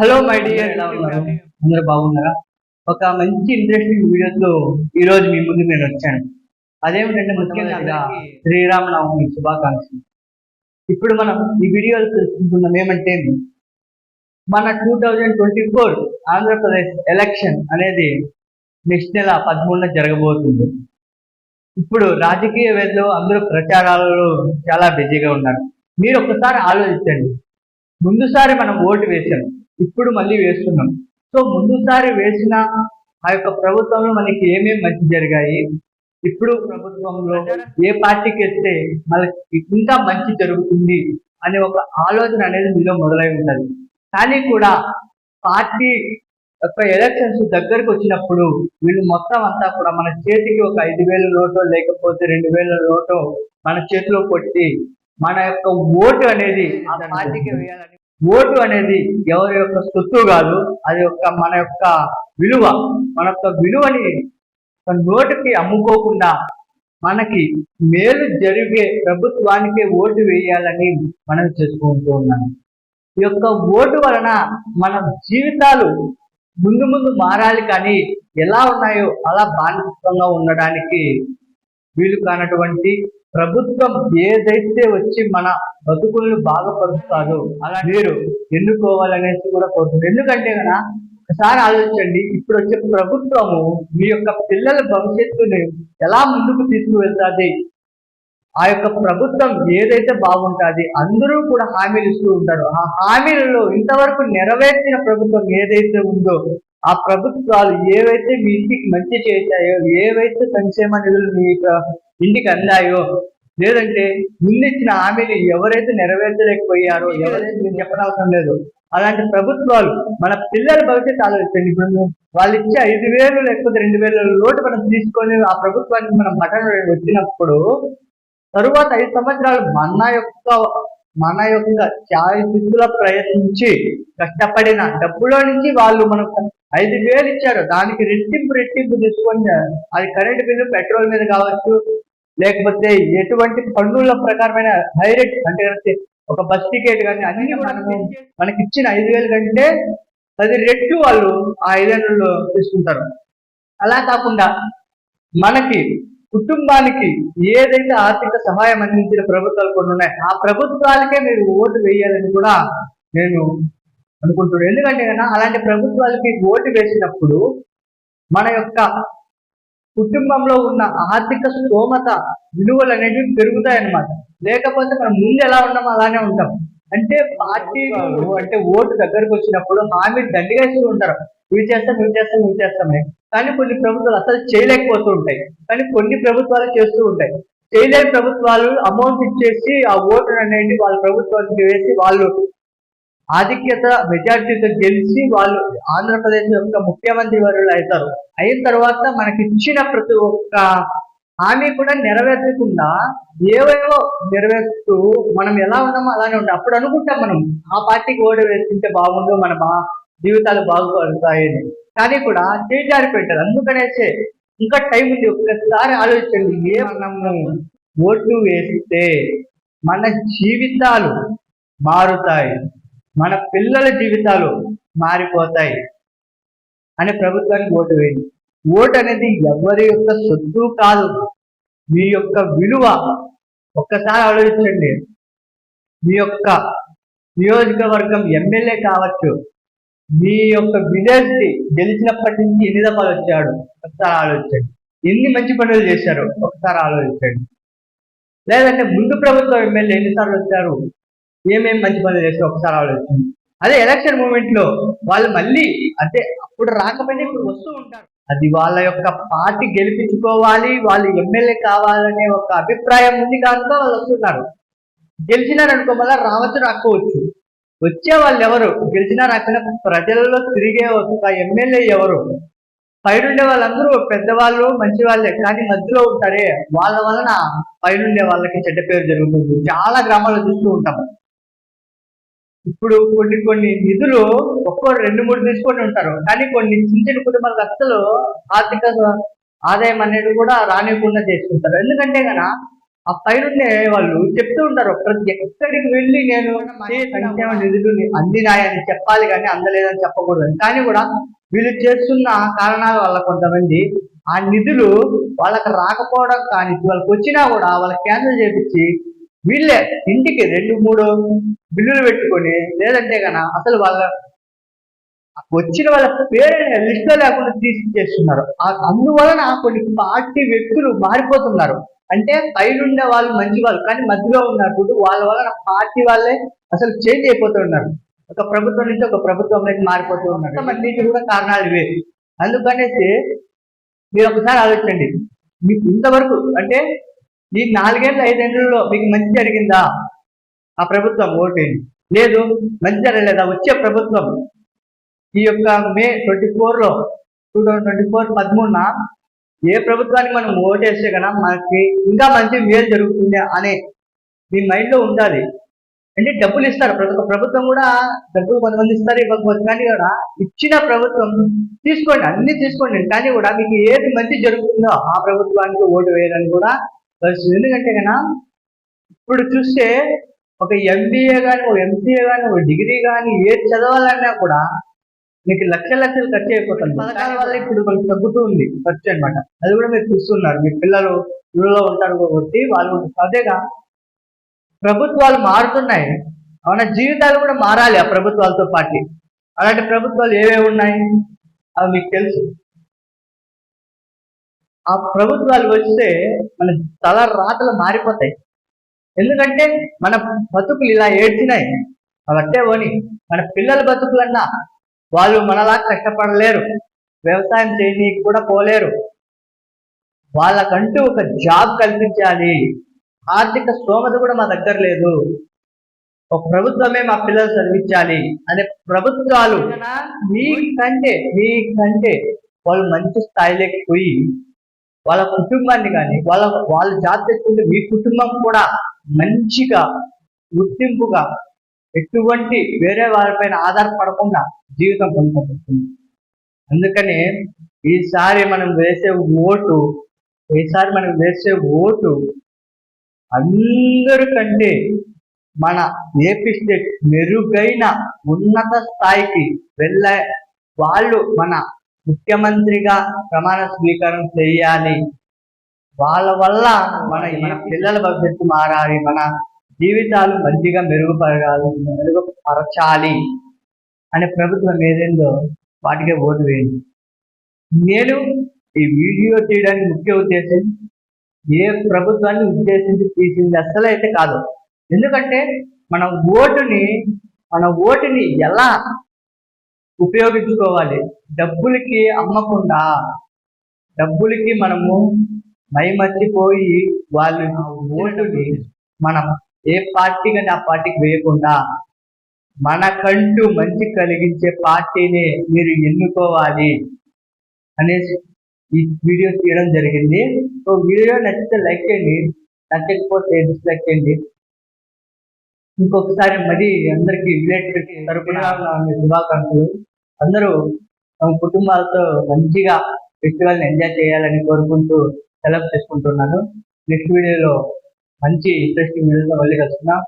Hello my dear ఎలా ఉన్నారు? అందరూ బాగున్నారా? ఒక మంచి ఇంట్రెస్టింగ్ వీడియోతో ఈ రోజు మీ ముందు నేను వచ్చాను. అదేమిటంటే ముఖ్యంగా శ్రీరామనవమి శుభాకాంక్షలు. ఇప్పుడు మనం ఈ వీడియోలో తెలుసుకుంటున్నాం ఏమంటే మన two thousand twenty four Andhra Pradesh election అనేది నెక్స్ట్ నెల పదమూడున జరగబోతుంది. ఇప్పుడు రాజకీయవేత్తలు అందరూ ప్రచారాలలో చాలా బిజీగా ఉన్నారు. మీరు ఒకసారి ఆలోచించండి. ముందుసారి మనం ఓటు వేసాం ఇప్పుడు మళ్ళీ వేస్తున్నాం. సో ముందుసారి వేసిన ఆ యొక్క ప్రభుత్వంలో మనకి ఏమేమి మంచి జరిగాయి? ఇప్పుడు ప్రభుత్వంలో ఏ పార్టీకి వేస్తే మనకి ఇంకా మంచి జరుగుతుంది అనే ఒక ఆలోచన అనేది మీలో మొదలై ఉండాలి కానీ కూడా పార్టీ యొక్క ఎలక్షన్స్ దగ్గరకు వచ్చినప్పుడు వీళ్ళు మొత్తం అంతా కూడా మన చేతికి ఒక ఐదు వేల నోటో లేకపోతే రెండు వేల నోటో మన చేతిలో కొట్టి మన యొక్క ఓటు అనేది ఆ పార్టీకి వేయాలని ఓటు అనేది ఎవరి యొక్క సొత్తు కాదు అది యొక్క మన యొక్క విలువ. మన యొక్క విలువని నోటికి అమ్ముకోకుండా మనకి మేలు జరిగే ప్రభుత్వానికే ఓటు వేయాలని మనం చేసుకుంటూ ఉన్నాము ఈ యొక్క ఓటు వలన మన జీవితాలు ముందు ముందు మారాలి కానీ ఎలా ఉన్నాయో అలా బానిసంగా ఉండడానికి వీలు కానటువంటి ప్రభుత్వం ఏదైతే వచ్చి మన బతుకులను బాగుపరుస్తారో అలా మీరు ఎన్నుకోవాలనేసి కూడా కోరుతుంది ఎందుకంటే కదా ఒకసారి ఆలోచించండి ఇప్పుడు వచ్చే ప్రభుత్వము మీ యొక్క పిల్లల భవిష్యత్తుని ఎలా ముందుకు తీసుకువెళ్తుంది? ఆ యొక్క ప్రభుత్వం ఏదైతే బాగుంటుంది అందరూ కూడా హామీలు ఇస్తూ ఉంటారు. ఆ హామీలలో ఇంతవరకు నెరవేర్చిన ప్రభుత్వం ఏదైతే ఉందో ఆ ప్రభుత్వాలు ఏవైతే మీ ఇంటికి మంచి చేశాయో ఏవైతే సంక్షేమ నిధులు మీ యొక్క ఇంటికి అందాయో? లేదంటే ముందిచ్చిన హామీలు ఎవరైతే నెరవేర్చలేకపోయారో ఎవరైతే మీరు చెప్పనవసరం లేదు. అలాంటి ప్రభుత్వాలు మన పిల్లల భవిష్యత్తు ఆలోచించండి. ఇప్పుడు వాళ్ళు ఇచ్చే ఐదు వేలు లేకపోతే రెండు వేల లోటు మనం తీసుకొని ఆ ప్రభుత్వానికి మనం పట్టణ వచ్చినప్పుడు తరువాత ఐదు సంవత్సరాలు మన యొక్క మన యొక్క ఛాయశిస్తుల ప్రయత్నించి కష్టపడిన డబ్బులో నుంచి వాళ్ళు మనకు ఐదు వేలు ఇచ్చారు. దానికి రెట్టింపు రెట్టింపు తీసుకొని అది కరెంట్ బిల్లు పెట్రోల్ మీద కావచ్చు లేకపోతే ఎటువంటి పన్నుల ప్రకారమైన హైరేట్ అంటే ఒక బస్ టికెట్ కానీ అన్ని మనకి మనకి ఇచ్చిన ఐదు వేలు కంటే పది రెట్లు వాళ్ళు ఆ ఐదేళ్ళలో తీసుకుంటారు. అలా కాకుండా మనకి కుటుంబానికి ఏదైతే ఆర్థిక సహాయం అందించిన ప్రభుత్వాలు కొన్ని ఉన్నాయి ఆ ప్రభుత్వాలకే మీరు ఓటు వేయాలని కూడా నేను అనుకుంటున్నాను. ఎందుకంటే కన్నా అలాంటి ప్రభుత్వాలకి ఓటు వేసినప్పుడు మన యొక్క కుటుంబంలో ఉన్న ఆర్థిక స్తోమత విలువలు అనేవి పెరుగుతాయి అన్నమాట లేకపోతే మనం ముందు ఎలా ఉన్నామో అలానే ఉంటాం. అంటే పార్టీలు అంటే ఓటు దగ్గరకు వచ్చినప్పుడు హామీ దండిగా ఇస్తూ ఉంటారు. ఇవి చేస్తాం ఇవి చేస్తాం ఇవి చేస్తామని. కానీ కొన్ని ప్రభుత్వాలు అసలు చేయలేకపోతూ ఉంటాయి. కానీ కొన్ని ప్రభుత్వాలు చేస్తూ ఉంటాయి. చేయలేని ప్రభుత్వాలు అమౌంట్ ఇచ్చేసి ఆ ఓటు అనేది వాళ్ళ ప్రభుత్వానికి వేసి వాళ్ళు ఆధిక్యత మెజార్టీతో గెలిచి వాళ్ళు ఆంధ్రప్రదేశ్ యొక్క ముఖ్యమంత్రి వర్యులు అవుతారు. అయిన తర్వాత మనకి ఇచ్చిన ప్రతి ఒక్క హామీ కూడా నెరవేర్చకుండా ఏవేవో నెరవేరుస్తూ మనం ఎలా ఉన్నామో అలానే ఉంటాం అప్పుడు అనుకుంటాం మనం ఆ పార్టీకి ఓటు వేస్తుంటే బాగుండు మన బా జీవితాలు బాగుపడతాయని. కానీ కూడా చేజారి పెట్టారు అందుకనేసే ఇంకా టైం ఉంది. ఒక్కసారి ఆలోచించండి. ఏ మనము ఓట్లు వేస్తే మన జీవితాలు మారుతాయి. మన పిల్లల జీవితాలు మారిపోతాయి. అని ప్రభుత్వానికి ఓటు వేయండి. ఓటు అనేది ఎవరి యొక్క సొత్తు కాదు. మీ యొక్క విలువ. ఒక్కసారి ఆలోచించండి. మీ యొక్క నియోజకవర్గం ఎమ్మెల్యే కావచ్చు. మీ యొక్క విలేజ్ గెలిచినప్పటి నుంచి ఎన్ని దఫాలు వచ్చాడు? ఒకసారి ఆలోచించండి. ఎన్ని మంచి పనులు చేశారు ఒకసారి ఆలోచించండి. లేదంటే ముందు ప్రభుత్వం ఎమ్మెల్యే ఎన్నిసార్లు వచ్చారు? ఏమేమి మంచి పనులు చేశారు ఒకసారి ఆలోచించండి. అదే ఎలక్షన్ మూమెంట్లో వాళ్ళు మళ్ళీ అంటే అప్పుడు రాకపోయినా ఇప్పుడు వస్తూ ఉంటారు. అది వాళ్ళ యొక్క పార్టీ గెలిపించుకోవాలి వాళ్ళు ఎమ్మెల్యే కావాలనే ఒక అభిప్రాయం ఉంది కనుక వాళ్ళు వస్తున్నారు గెలిచినారనుకో మళ్ళీ రావచ్చు రాకపోవచ్చు. వచ్చే వాళ్ళు ఎవరు? గెలిచినా రాకపోయినా ప్రజలలో తిరిగే ఒక ఎమ్మెల్యే ఎవరు? పైనుండే వాళ్ళందరూ పెద్దవాళ్ళు మంచి వాళ్ళే కానీ మధ్యలో ఉంటారే. వాళ్ళ వలన పైనుండే వాళ్ళకి చెడ్డ పేరు జరుగుతుంది. చాలా గ్రామాల్లో చూస్తూ ఉంటాం. ఇప్పుడు కొన్ని కొన్ని నిధులు ఒక్కో రెండు మూడు తీసుకొని ఉంటారు. కానీ కొన్ని చిన్న చిన్న కుటుంబాలకు అసలు ఆర్థిక ఆదాయం అనేది కూడా రానివ్వకుండా చేసుకుంటారు. ఎందుకంటే గన ఆ పైనుండే వాళ్ళు చెప్తూ ఉంటారు ప్రతి ఎక్కడికి వెళ్ళి నేను సంక్షేమ నిధులు అందినాయని చెప్పాలి కానీ అందలేదని చెప్పకూడదు. కానీ కూడా వీళ్ళు చేస్తున్న కారణాల వల్ల కొంతమంది ఆ నిధులు వాళ్ళకి రాకపోవడం కానీ వాళ్ళకి వచ్చినా కూడా వాళ్ళకి క్యాన్సిల్ చేపించి వీళ్ళే ఇంటికి రెండు మూడు బిల్లులు పెట్టుకొని లేదంటే గన అసలు వాళ్ళ వచ్చిన వాళ్ళ పేరు లిస్టులో లేకుండా తీసి చేస్తున్నారు అందువలన కొన్ని పార్టీ వ్యక్తులు మారిపోతున్నారు. అంటే పైనుండే వాళ్ళు మంచి వాళ్ళు కానీ మధ్యలో ఉన్నప్పుడు వాళ్ళ వలన పార్టీ వాళ్ళే అసలు చేంజ్ అయిపోతున్నారు ఒక ప్రభుత్వం నుంచి ఒక ప్రభుత్వంలోకి మారిపోతూ ఉన్నారు. మళ్ళీ కూడా కారణాలు ఇవే. అందుకనేసి మీరు ఒకసారి ఆలోచించండి. మీకు ఇంతవరకు అంటే ఈ నాలుగేళ్ళు ఐదేళ్ళలో మీకు మంచి జరిగిందా? ఆ ప్రభుత్వం ఓటేయండి. లేదు మంచి జరగలేదా? వచ్చే ప్రభుత్వం. ఈ యొక్క మే ట్వంటీ ఫోర్లో టూ థౌజండ్ ట్వంటీ ఫోర్ పదమూడున ఏ ప్రభుత్వానికి మనం ఓటేస్తే కదా మనకి ఇంకా మంచి మేలు జరుగుతుంది అనే మీ మైండ్లో ఉండాలి. అంటే డబ్బులు ఇస్తారు. ప్రతి ఒక్క ప్రభుత్వం కూడా డబ్బులు కొంతమంది ఇస్తారు ఇవ్వకపోతే కానీ కూడా ఇచ్చిన ప్రభుత్వం తీసుకోండి. అన్ని తీసుకోండి. కానీ కూడా మీకు ఏది మంచి జరుగుతుందో ఆ ప్రభుత్వానికి ఓటు వేయడానికి కూడా ఎందుకంటే కనుక ఇప్పుడు చూస్తే ఒక ఎంబీఏ కానీ ఒక ఎంసీఏ కానీ ఒక డిగ్రీ కానీ ఏది చదవాలన్నా కూడా మీకు లక్షల లక్షలు ఖర్చు అయిపోతుంది. పథకాల వల్ల ఇప్పుడు మనకు తగ్గుతూ ఉంది ఖర్చు అన్నమాట. అది కూడా మీరు చూస్తున్నారు. మీ పిల్లలు ఊళ్ళో ఉంటారు కాబట్టి వాళ్ళు అదేగా ప్రభుత్వాలు మారుతున్నాయి. మన జీవితాలు కూడా మారాలి ఆ ప్రభుత్వాలతో పాటు. అలాంటి ప్రభుత్వాలు ఏవేవి ఉన్నాయి? అవి మీకు తెలుసు. ఆ ప్రభుత్వాలు వస్తే మన తల రాతలు మారిపోతాయి. ఎందుకంటే మన బతుకులు ఇలా ఏడ్చినాయి. అవట్టే పోని. మన పిల్లల బతుకులన్నా వాళ్ళు మనలా కష్టపడలేరు. వ్యవసాయం చేయనీకి కూడా పోలేరు. వాళ్ళకంటూ ఒక జాబ్ కల్పించాలి. ఆర్థిక స్తోమత కూడా మా దగ్గర లేదు. ఒక ప్రభుత్వమే మా పిల్లలు చదివించాలి అనే ప్రభుత్వాలు మీకంటే మీకంటే వాళ్ళు మంచి స్థాయిలోకి పోయి వాళ్ళ కుటుంబాన్ని కానీ వాళ్ళ వాళ్ళ జాబ్ తెచ్చుకుంటే మీ కుటుంబం కూడా మంచిగా గుర్తింపుగా ఎటువంటి వేరే వాళ్ళపైన ఆధారపడకుండా జీవితం కొనసాగుతుంది అందుకని ఈసారి మనం వేసే ఓటు ఈసారి మనం వేసే ఓటు అందరికంటే మన ఏపీ స్టేట్ మెరుగైన ఉన్నత స్థాయికి వెళ్ళ వాళ్ళు మన ముఖ్యమంత్రిగా ప్రమాణ స్వీకారం చేయాలి. వాళ్ళ వల్ల మన మన పిల్లల భవిష్యత్తు మారాలి. మన జీవితాలు మంచిగా మెరుగుపరగాలి మెరుగుపరచాలి అనే ప్రభుత్వం ఏదేందో వాటికే ఓటు వేయండి. నేను ఈ వీడియో తీయడానికి ముఖ్య ఉద్దేశం ఏ ప్రభుత్వాన్ని ఉద్దేశించి తీసింది అస్సలు అయితే కాదు. ఎందుకంటే మన ఓటుని మన ఓటుని ఎలా ఉపయోగించుకోవాలి. డబ్బులకి అమ్మకుండా డబ్బులకి మనము మైమర్చిపోయి వాళ్ళు ఓటుని మనం ఏ పార్టీ కానీ ఆ పార్టీకి వేయకుండా మనకంటూ మంచి కలిగించే పార్టీని మీరు ఎన్నుకోవాలి అనేసి ఈ వీడియో తీయడం జరిగింది. సో వీడియో నచ్చితే లైక్ చేయండి నచ్చకపోతే డిస్లైక్ చేయండి. ఇంకొకసారి మరి అందరికి రిలేటెడ్ తరపున శుభాకాంక్షలు. అందరూ తమ కుటుంబాలతో మంచిగా ఫెస్టివల్ ఎంజాయ్ చేయాలని కోరుకుంటూ సెలవు చేసుకుంటున్నాను. నెక్స్ట్ వీడియోలో మంచి ఇంట్రెస్టింగ్ వీడియోతో మళ్ళీ కలుసుకున్నాం